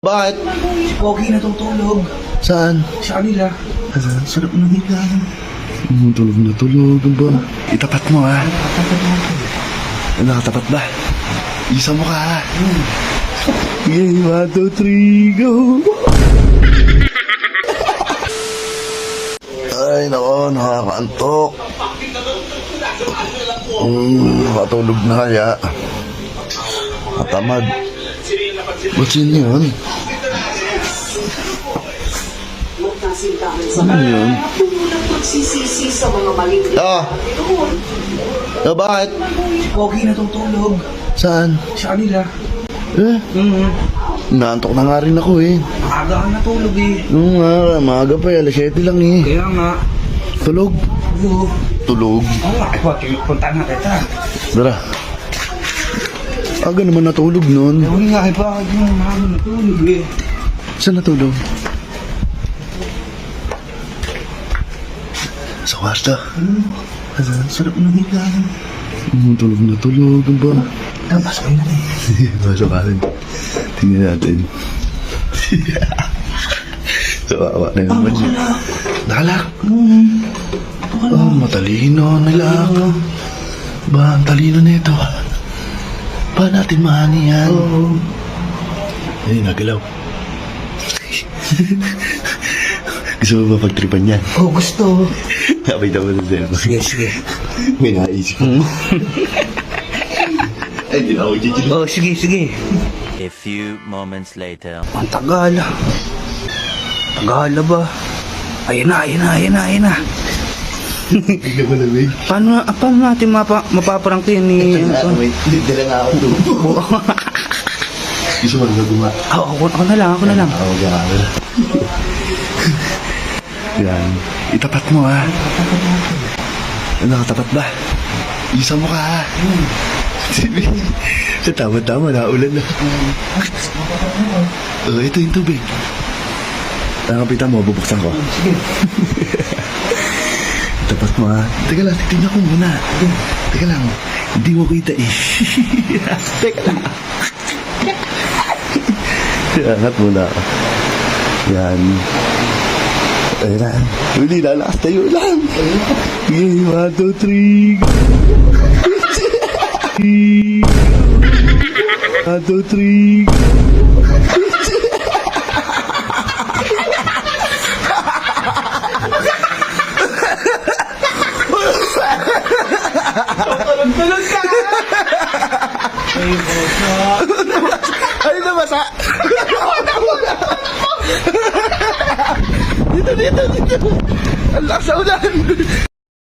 Bakit? Si Pogi natutulog. Saan? Sa kanila. Saan? Sarap ng higa. Hmm, tulog na tulog. Ano ba? Itapat mo ha. Nakatapat ba? Isa mo ka ha. Game, one, two, three, go! Ay, nako, nakakaantok. Hmm, makatulog na kaya. Matamad. Ba't yun yun? Ano yun? pagsisisi sa mga maling Ah, ah bakit? Pogi natutulog. Saan? Sa kanila. Eh, Hmm. naantok na nga rin ako eh. Maaga ka natulog eh. Oo nga, maaga pa eh, alas 7 lang eh. Kaya nga. Tulog. Tulog. Tulog. Oo nga. Ikaw, punta na kita. Tara. Aga naman natulog nun. Ewan nga eh, bakit yung maaga natulog eh. Saan natulog? Sa kwarto. Saan? Sarap ng higa. Hmm, tulog na tulog. Ano ba? Tapos kayo na eh. Pasok ka rin. Tingnan natin. Kawawa na naman yun. Nakalak. Oh, matalino. Nilak. Ba, ang talino nito. Ba natin mahani yan? Oo. Ay, nagalaw. Gusto mo ba pagtripan yan? Oh, gusto. Kapay naman sa cellphone. Sige, sige. May naisip ko. Ay, di na ako chichil. Oh, sige, sige. A few moments later. Ang tagal. Tagal na ba? Ayun na, ayun na, ayun na, ayun na. Hindi ka malamig. Paano, ah, paano natin mapa, mapaparangkin ni... Ah, wait. Dala nga ako doon. Gusto mo na gumawa? Ah, ako, ako na lang, ako na lang. Ako gawin. Yan. Itapat mo ha. Nakatapat ba? Isa mo ka ha. Sa tama-tama, naulan na. Oh, ito yung tubig. Tangapitan mo, bubuksan ko. Sige. Tapat mo ha. Teka lang, tingnan ko muna. Teka lang, hindi mo kita eh. Teka lang. Angat muna. Yan. Ayun na. Uli, na, lalakas tayo lang. Yay, 1, 2, 3. 1, 2, 3. Ay, nabasa! dito, dito, dito! Ang lakas sa ulan!